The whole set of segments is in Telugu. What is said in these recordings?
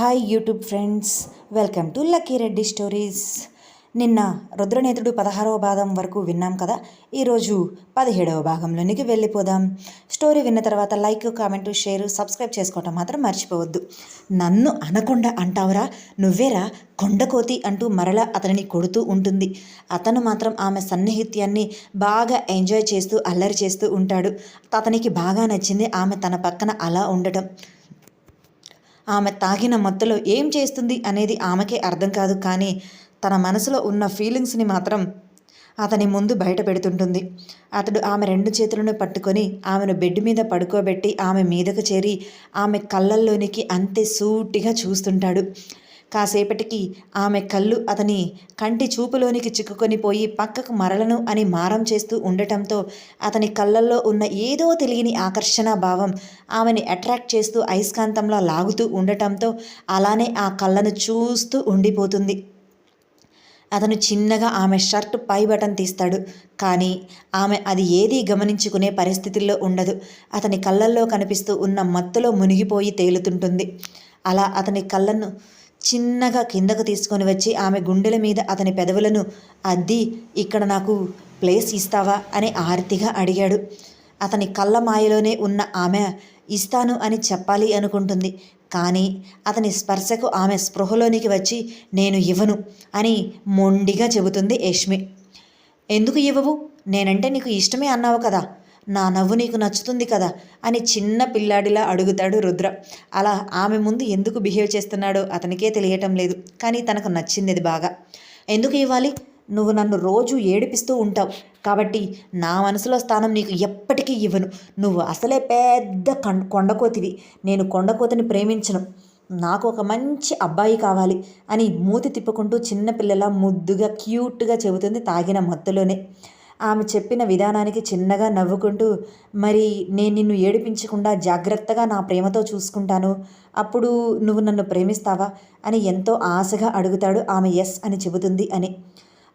Hi YouTube friends welcome to Lucky Reddy stories నిన్న రుద్రనేతుడు పదహారవ భాగం వరకు విన్నాం కదా? ఈరోజు పదిహేడవ భాగంలోనికి వెళ్ళిపోదాం. స్టోరీ విన్న తర్వాత లైక్ కామెంట్ షేర్ సబ్స్క్రైబ్ చేసుకోవటం మాత్రం మర్చిపోవద్దు. నన్ను అనకుండా అంటావురా? నువ్వేరా కొండకోతి అంటూ మరలా అతనిని కొడుతూ ఉంటుంది. అతను మాత్రం ఆమె సన్నిహిత్యాన్ని బాగా ఎంజాయ్ చేస్తూ అల్లరి చేస్తూ ఉంటాడు. అతనికి బాగా నచ్చింది ఆమె తన పక్కన అలా ఉండటం. ఆమె తాగిన మత్తులో ఏం చేస్తుంది అనేది ఆమెకే అర్థం కాదు కానీ తన మనసులో ఉన్న ఫీలింగ్స్ని మాత్రం అతని ముందు బయట పెడుతుంటుంది. అతడు ఆమె రెండు చేతులను పట్టుకొని ఆమెను బెడ్ మీద పడుకోబెట్టి ఆమె మీదకు చేరి ఆమె కళ్ళల్లోనికి అంతే సూటిగా చూస్తుంటాడు. కాసేపటికి ఆమె కళ్ళు అతని కంటి చూపులోనికి చిక్కుకొని పోయి పక్కకు మరలను అని మారం చేస్తూ ఉండటంతో అతని కళ్ళల్లో ఉన్న ఏదో తెలియని ఆకర్షణ భావం ఆమెని అట్రాక్ట్ చేస్తూ అయస్కాంతంలో లాగుతూ ఉండటంతో అలానే ఆ కళ్ళను చూస్తూ ఉండిపోతుంది. అతను చిన్నగా ఆమె షర్ట్ పై బటన్ తీస్తాడు. కానీ ఆమె అది ఏదీ గమనించుకునే పరిస్థితుల్లో ఉండదు. అతని కళ్ళల్లో కనిపిస్తూ ఉన్న మత్తులో మునిగిపోయి తేలుతుంటుంది. అలా అతని కళ్ళను చిన్నగా కిందకు తీసుకొని వచ్చి ఆమె గుండెల మీద అతని పెదవులను అద్ది ఇక్కడ నాకు ప్లేస్ ఇస్తావా? అని ఆర్తిగా అడిగాడు. అతని కళ్ళ మాయలోనే ఉన్న ఆమె ఇస్తాను అని చెప్పాలి అనుకుంటుంది. కానీ అతని స్పర్శకు ఆమె స్పృహలోనికి వచ్చి నేను ఇవ్వను అని మొండిగా చెబుతుంది యష్మి. ఎందుకు ఇవ్వవు? నేనంటే నీకు ఇష్టమే అన్నావు కదా. నా నవ్వు నీకు నచ్చుతుంది కదా అని చిన్న పిల్లాడిలా అడుగుతాడు రుద్ర. అలా ఆమె ముందు ఎందుకు బిహేవ్ చేస్తున్నాడో అతనికే తెలియటం లేదు కానీ తనకు నచ్చింది అది బాగా. ఎందుకు ఇవ్వాలి? నువ్వు నన్ను రోజు ఏడిపిస్తూ ఉంటావు కాబట్టి నా మనసులో స్థానం నీకు ఎప్పటికీ ఇవ్వను. నువ్వు అసలే పెద్ద కం కొండకోతివి. నేను కొండకోతిని ప్రేమించను. నాకు ఒక మంచి అబ్బాయి కావాలి అని మూతి తిప్పుకుంటూ చిన్నపిల్లల ముద్దుగా క్యూట్గా చెబుతుంది తాగిన మత్తులోనే. ఆమె చెప్పిన విధానానికి చిన్నగా నవ్వుకుంటూ మరి నేను నిన్ను ఏడిపించకుండా జాగ్రత్తగా నా ప్రేమతో చూసుకుంటాను. అప్పుడు నువ్వు నన్ను ప్రేమిస్తావా? అని ఎంతో ఆశగా అడుగుతాడు ఆమె ఎస్ అని చెబుతుంది అని.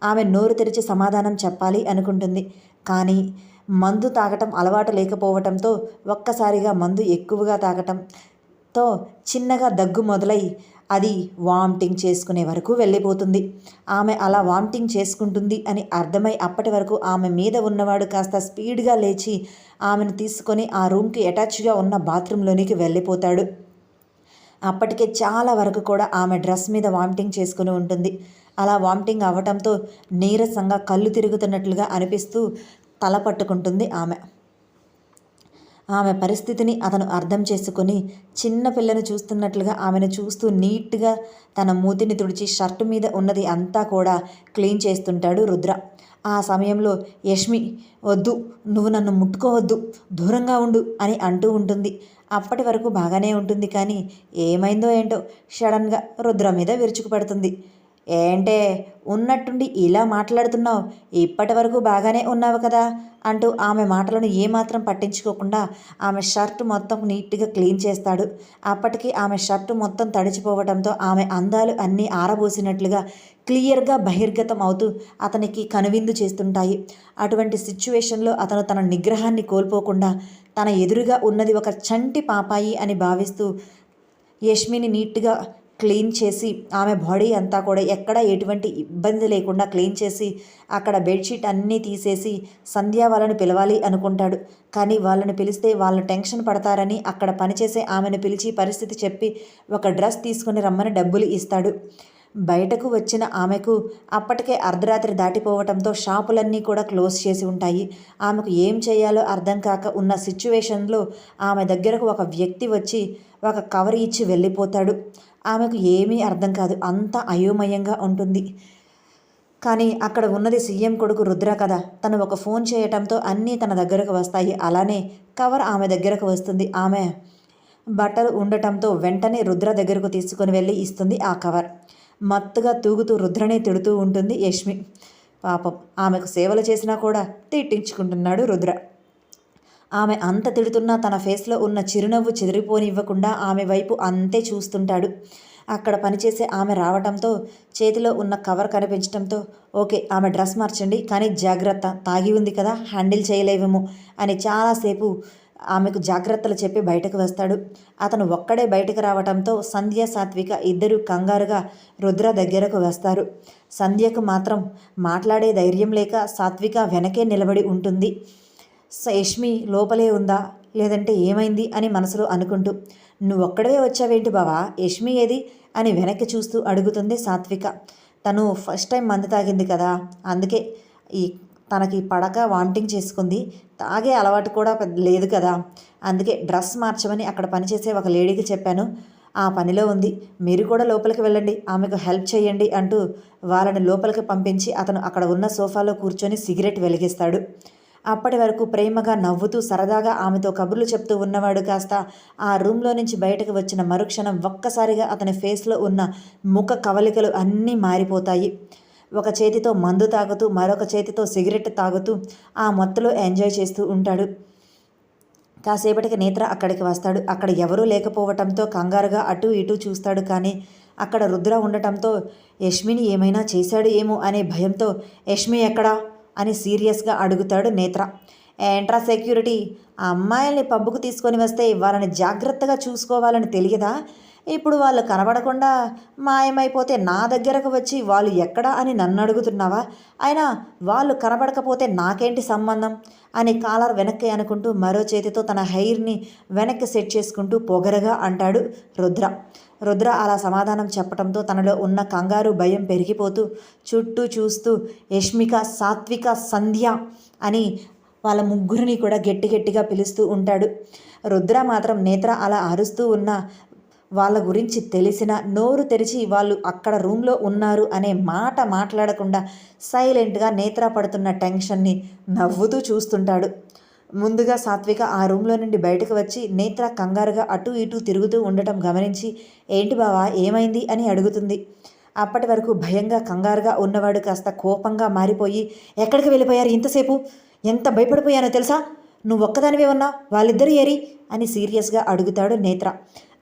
ఆమె నోరు తెరిచి సమాధానం చెప్పాలి అనుకుంటుంది. కానీ మందు తాగటం అలవాటు లేకపోవటంతో ఒక్కసారిగా మందు ఎక్కువగా తాగటంతో చిన్నగా దగ్గు మొదలై అది వామిటింగ్ చేసుకునే వరకు వెళ్ళిపోతుంది. ఆమె అలా వామిటింగ్ చేసుకుంటుంది అని అర్థమై అప్పటి వరకు ఆమె మీద ఉన్నవాడు కాస్త స్పీడ్గా లేచి ఆమెను తీసుకొని ఆ రూమ్కి అటాచ్గా ఉన్న బాత్రూంలోనికి వెళ్ళిపోతాడు. అప్పటికే చాలా వరకు కూడా ఆమె డ్రెస్ మీద వామిటింగ్ చేసుకుని ఉంటుంది. అలా వామిటింగ్ అవ్వటంతో నీరసంగా కళ్ళు తిరుగుతున్నట్లుగా అనిపిస్తూ తల పట్టుకుంటుంది ఆమె. ఆమె పరిస్థితిని అతను అర్థం చేసుకొని చిన్న పిల్లను చూస్తున్నట్లుగా ఆమెను చూస్తూ నీట్గా తన మూతిని తుడిచి షర్టు మీద ఉన్నది అంతా కూడా క్లీన్ చేస్తుంటాడు రుద్ర. ఆ సమయంలో యష్మి వద్దు నువ్వు నన్ను ముట్టుకోవద్దు దూరంగా ఉండు అని అంటూ ఉంటుంది. అప్పటి వరకు బాగానే ఉంటుంది కానీ ఏమైందో ఏంటో సడన్గా రుద్ర మీద విరుచుకుపడుతుంది ఏంటే ఉన్నట్టుండి ఇలా మాట్లాడుతున్నావు? ఇప్పటి వరకు బాగానే ఉన్నావు కదా? అంటూ ఆమె మాటలను ఏమాత్రం పట్టించుకోకుండా ఆమె షర్ట్ మొత్తం నీట్గా క్లీన్ చేస్తాడు. అప్పటికి ఆమె షర్ట్ మొత్తం తడిచిపోవడంతో ఆమె అందాలు అన్నీ ఆరబోసినట్లుగా క్లియర్గా బహిర్గతం అవుతూ అతనికి కనువిందు చేస్తుంటాయి. అటువంటి సిచ్యువేషన్లో అతను తన నిగ్రహాన్ని కోల్పోకుండా తన ఎదురుగా ఉన్నది ఒక చంటి పాపాయి అని భావిస్తూ యష్మిని నీట్గా క్లీన్ చేసి ఆమె బాడీ అంతా కూడా ఎక్కడ ఎటువంటి ఇబ్బంది లేకుండా క్లీన్ చేసి అక్కడ బెడ్షీట్ అన్నీ తీసేసి సంధ్య వాళ్ళని పిలవాలి అనుకుంటాడు. కానీ వాళ్ళని పిలిస్తే వాళ్ళు టెన్షన్ పడతారని అక్కడ పనిచేసే ఆమెను పిలిచి పరిస్థితి చెప్పి ఒక డ్రెస్ తీసుకుని రమ్మని డబ్బులు ఇస్తాడు. బయటకు వచ్చిన ఆమెకు అప్పటికే అర్ధరాత్రి దాటిపోవటంతో షాపులన్నీ కూడా క్లోజ్ చేసి ఉంటాయి. ఆమెకు ఏం చేయాలో అర్థం కాక ఉన్న సిచ్యువేషన్లో ఆమె దగ్గరకు ఒక వ్యక్తి వచ్చి ఒక కవర్ ఇచ్చి వెళ్ళిపోతాడు. ఆమెకు ఏమీ అర్థం కాదు. అంత అయోమయంగా ఉంటుంది. కానీ అక్కడ ఉన్నది సీఎం కొడుకు రుద్ర కదా. తను ఒక ఫోన్ చేయటంతో అన్నీ తన దగ్గరకు వస్తాయి. అలానే కవర్ ఆమె దగ్గరకు వస్తుంది. ఆమె బట్టలు ఉండటంతో వెంటనే రుద్ర దగ్గరకు తీసుకొని వెళ్ళి ఇస్తుంది ఆ కవర్. మత్తుగా తూగుతూ రుద్రనే తిడుతూ ఉంటుంది యష్మి. పాపం ఆమెకు సేవలు చేసినా కూడా తిట్టించుకుంటున్నాడు రుద్ర. ఆమె అంత తిడుతున్నా తన ఫేస్లో ఉన్న చిరునవ్వు చెదిరిపోనివ్వకుండా ఆమె వైపు అంతే చూస్తుంటాడు. అక్కడ పనిచేసే ఆమె రావటంతో చేతిలో ఉన్న కవర్ కనిపించడంతో ఓకే ఆమె డ్రెస్ మార్చండి కానీ జాగ్రత్త తాగి ఉంది కదా హ్యాండిల్ చేయలేవేమో అని చాలాసేపు ఆమెకు జాగ్రత్తలు చెప్పి బయటకు వస్తాడు. అతను ఒక్కడే బయటకు రావటంతో సంధ్య సాత్విక ఇద్దరు కంగారుగా రుద్ర దగ్గరకు వస్తారు. సంధ్యకు మాత్రం మాట్లాడే ధైర్యం లేక సాత్విక వెనకే నిలబడి ఉంటుంది. యష్మి లోపలే ఉందా? లేదంటే ఏమైంది అని మనసులో అనుకుంటూ నువ్వు ఒక్కడవే వచ్చావేంటి బావా? యష్మి ఏది? అని వెనక్కి చూస్తూ అడుగుతుంది సాత్విక. తను ఫస్ట్ టైం మందు తాగింది కదా అందుకే ఈ తనకి పడక వామిటింగ్ చేసుకుంది. తాగే అలవాటు కూడా లేదు కదా అందుకే డ్రెస్ మార్చమని అక్కడ పనిచేసే ఒక లేడీకి చెప్పాను. ఆ పనిలో ఉంది. మీరు కూడా లోపలికి వెళ్ళండి. ఆమెకు హెల్ప్ చేయండి అంటూ వాళ్ళని లోపలికి పంపించి అతను అక్కడ ఉన్న సోఫాలో కూర్చొని సిగరెట్ వెలిగిస్తాడు. అప్పటి వరకు ప్రేమగా నవ్వుతూ సరదాగా ఆమెతో కబుర్లు చెప్తూ ఉన్నవాడు కాస్త ఆ రూమ్లో నుంచి బయటకు వచ్చిన మరుక్షణం ఒక్కసారిగా అతని ఫేస్లో ఉన్న ముఖ కవలికలు అన్నీ మారిపోతాయి. ఒక చేతితో మందు తాగుతూ మరొక చేతితో సిగరెట్ తాగుతూ ఆ మొత్తలో ఎంజాయ్ చేస్తూ ఉంటాడు. కాసేపటికి నేత్ర అక్కడికి వస్తాడు. అక్కడ ఎవరూ లేకపోవటంతో కంగారుగా అటు ఇటు చూస్తాడు కానీ అక్కడ రుద్ర ఉండటంతో యష్మిని ఏమైనా చేశాడు ఏమో అనే భయంతో యష్మి ఎక్కడా? అని సీరియస్గా అడుగుతాడు నేత్ర. ఏంట్రా సెక్యూరిటీ? ఆ అమ్మాయిల్ని పబ్బుకు తీసుకొని వస్తే వాళ్ళని జాగ్రత్తగా చూసుకోవాలని తెలియదా? ఇప్పుడు వాళ్ళు కనబడకుండా మాయమైపోతే నా దగ్గరకు వచ్చి వాళ్ళు ఎక్కడా అని నన్ను అడుగుతున్నావా? అయినా వాళ్ళు కనబడకపోతే నాకేంటి సంబంధం? అని కాలర్ వెనక్కి అనుకుంటూ మరో చేతితో తన హెయిర్ని వెనక్కి సెట్ చేసుకుంటూ పొగరగా అంటాడు రుద్ర. రుద్ర అలా సమాధానం చెప్పడంతో తనలో ఉన్న కంగారు భయం పెరిగిపోతూ చుట్టూ చూస్తూ యష్మిక సాత్విక సంధ్య అని వాళ్ళ ముగ్గురిని కూడా గట్టి గట్టిగా పిలుస్తూ ఉంటాడు. రుద్ర మాత్రం నేత్ర అలా అరుస్తూ ఉన్న వాళ్ళ గురించి తెలిసిన నోరు తెరిచి వాళ్ళు అక్కడ రూమ్లో ఉన్నారు అనే మాట మాట్లాడకుండా సైలెంట్గా నేత్ర పడుతున్న టెన్షన్ని నవ్వుతూ చూస్తుంటాడు. ముందుగా సాత్విక ఆ రూమ్లో నుండి బయటకు వచ్చి నేత్ర కంగారుగా అటు ఇటు తిరుగుతూ ఉండటం గమనించి ఏంటి బావా ఏమైంది? అని అడుగుతుంది. అప్పటి వరకు భయంగా కంగారుగా ఉన్నవాడు కాస్త కోపంగా మారిపోయి ఎక్కడికి వెళ్ళిపోయారు ఇంతసేపు? ఎంత భయపడిపోయానో తెలుసా? నువ్వు ఒక్కదానివే ఉన్నా వాళ్ళిద్దరూ ఏరి? అని సీరియస్గా అడుగుతాడు నేత్ర.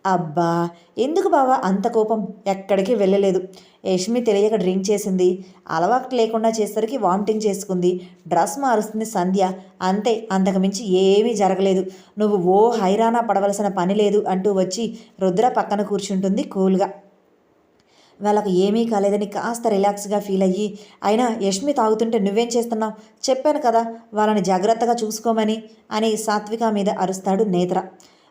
అబ్బా ఎందుకు బావా అంత కోపం? ఎక్కడికి వెళ్ళలేదు. యష్మి తెలియక డ్రింక్ చేసింది. అలవాటు లేకుండా చేసరికి వామిటింగ్ చేసుకుంది. డ్రెస్ మారుస్తుంది సంధ్య. అంతే అంతకుమించి ఏమీ జరగలేదు. నువ్వు ఓ హైరానా పడవలసిన పని లేదు అంటూ వచ్చి రుద్ర పక్కన కూర్చుంటుంది కూల్గా. వాళ్ళకు ఏమీ కాలేదని కాస్త రిలాక్స్గా ఫీల్ అయ్యి అయినా యష్మి తాగుతుంటే నువ్వేం చేస్తున్నావు? చెప్పాను కదా వాళ్ళని జాగ్రత్తగా చూసుకోమని అని సాత్విక మీద అరుస్తాడు నేత్ర.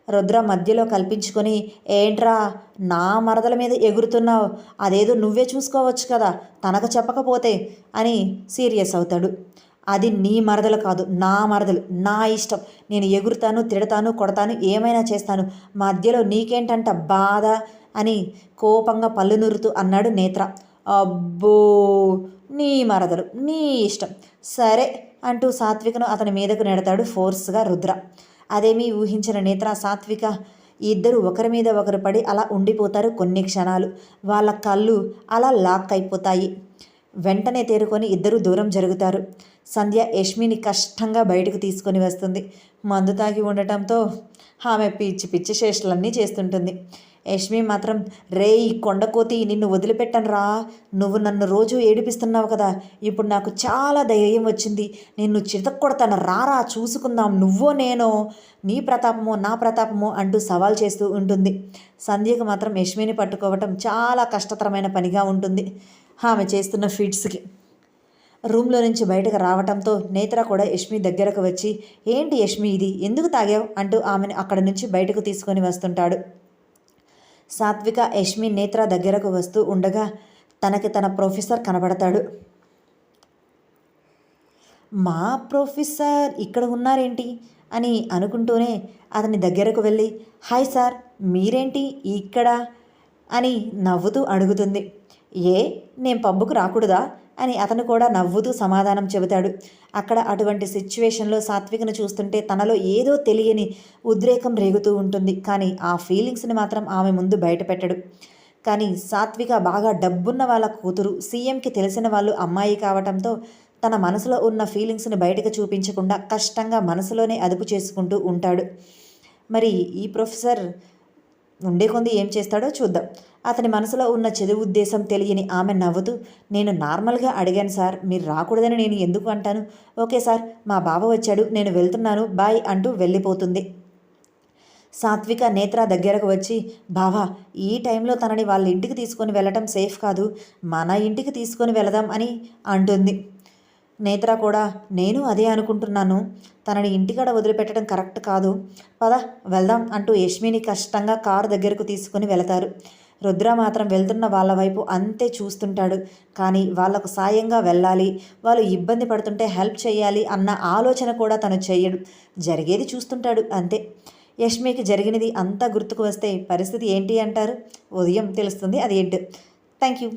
రుద్ర మధ్యలో కల్పించుకొని ఏంట్రా నా మరదల మీద ఎగురుతున్నావు. అదేదో నువ్వే చూసుకోవచ్చు కదా తనకు చెప్పకపోతే అని సీరియస్ అవుతాడు. అది నీ మరదలు కాదు నా మరదలు నా ఇష్టం. నేను ఎగురుతాను తిడతాను కొడతాను ఏమైనా చేస్తాను. మధ్యలో నీకేంటంట బాధ అని కోపంగా పళ్ళు నూరుతూ అన్నాడు నేత్ర. అబ్బో నీ మరదలు నీ ఇష్టం. సరే అంటూ సాత్వికను అతని మీదకు నెడతాడు ఫోర్స్గా రుద్ర. అదేమీ ఊహించిన నేత్ర సాత్విక. ఇద్దరు ఒకరి మీద ఒకరు పడి అలా ఉండిపోతారు కొన్ని క్షణాలు. వాళ్ళ కళ్ళు అలా లాక్ అయిపోతాయి. వెంటనే తేరుకొని ఇద్దరు దూరం జరుగుతారు. సంధ్య యష్మిని కష్టంగా బయటకు తీసుకొని వస్తుంది. మందు తాగి ఉండటంతో ఆమె పిచ్చి పిచ్చి శేషలన్నీ చేస్తుంటుంది. యష్మి మాత్రం రే ఈ కొండకోతి నిన్ను వదిలిపెట్టను రా. నువ్వు నన్ను రోజు ఏడిపిస్తున్నావు కదా. ఇప్పుడు నాకు చాలా ధైర్యం వచ్చింది. నిన్ను చితక్కొడతాను. రారా చూసుకుందాం. నువ్వో నేనో నీ ప్రతాపమో నా ప్రతాపమో అంటూ సవాల్ చేస్తూ ఉంటుంది. సంధ్యకు మాత్రం యష్మిని పట్టుకోవటం చాలా కష్టతరమైన పనిగా ఉంటుంది. ఆమె చేస్తున్న ఫీడ్స్కి రూమ్లో నుంచి బయటకు రావటంతో నేత్ర కూడా యష్మి దగ్గరకు వచ్చి ఏంటి యష్మి ఇది? ఎందుకు తాగావు? అంటూ ఆమెను అక్కడి నుంచి బయటకు తీసుకొని వస్తుంటాడు. సాత్విక యష్మి నేత్ర దగ్గరకు వస్తూ ఉండగా తనకి తన ప్రొఫెసర్ కనబడతాడు. మా ప్రొఫెసర్ ఇక్కడ ఉన్నారేంటి? అని అనుకుంటూనే అతని దగ్గరకు వెళ్ళి హాయ్ సార్ మీరేంటి ఇక్కడ? అని నవ్వుతూ అడుగుతుంది. ఏ నేను పబ్బుకు రాకూడదా? అని అతను కూడా నవ్వుతూ సమాధానం చెబుతాడు. అక్కడ అటువంటి సిచ్యువేషన్లో సాత్వికను చూస్తుంటే తనలో ఏదో తెలియని ఉద్రేకం రేగుతూ ఉంటుంది. కానీ ఆ ఫీలింగ్స్ని మాత్రం ఆమె ముందు బయటపెట్టడు. కానీ సాత్విక బాగా డబ్బున్న వాళ్ళ కూతురు సీఎంకి తెలిసిన వాళ్ళు అమ్మాయి కావటంతో తన మనసులో ఉన్న ఫీలింగ్స్ని బయటకు చూపించకుండా కష్టంగా మనసులోనే అదుపు చేసుకుంటూ ఉంటాడు. మరి ఈ ప్రొఫెసర్ ఉండే కొంది ఏం చేస్తాడో చూద్దాం. అతని మనసులో ఉన్న చెడు ఉద్దేశం తెలియని ఆమె నవ్వుతూ నేను నార్మల్గా అడిగాను సార్ మీరు రాకూడదని నేను ఎందుకు అంటాను? ఓకే సార్ మా బావ వచ్చాడు నేను వెళ్తున్నాను బాయ్ అంటూ వెళ్ళిపోతుంది. సాత్విక నేత్ర దగ్గరకు వచ్చి బావా ఈ టైంలో తనని వాళ్ళ ఇంటికి తీసుకొని వెళ్ళటం సేఫ్ కాదు మన ఇంటికి తీసుకొని వెళదాం అని అంటుంది. నేత్ర కూడా నేను అదే అనుకుంటున్నాను తనని ఇంటికాడ వదిలిపెట్టడం కరెక్ట్ కాదు పద వెళ్దాం అంటూ యష్మిని కష్టంగా కారు దగ్గరకు తీసుకుని వెళతారు. రుద్ర మాత్రం వెళ్తున్న వాళ్ళ వైపు అంతే చూస్తుంటాడు. కానీ వాళ్ళకు సాయంగా వెళ్ళాలి. వాళ్ళు ఇబ్బంది పడుతుంటే హెల్ప్ చేయాలి అన్న ఆలోచన కూడా తను చేయడు. జరిగేది చూస్తుంటాడు అంతే. యష్మికి జరిగినది అంతా గుర్తుకు వస్తే పరిస్థితి ఏంటి అంటారు? ఉదయం తెలుస్తుంది అది ఏంటి. Thank you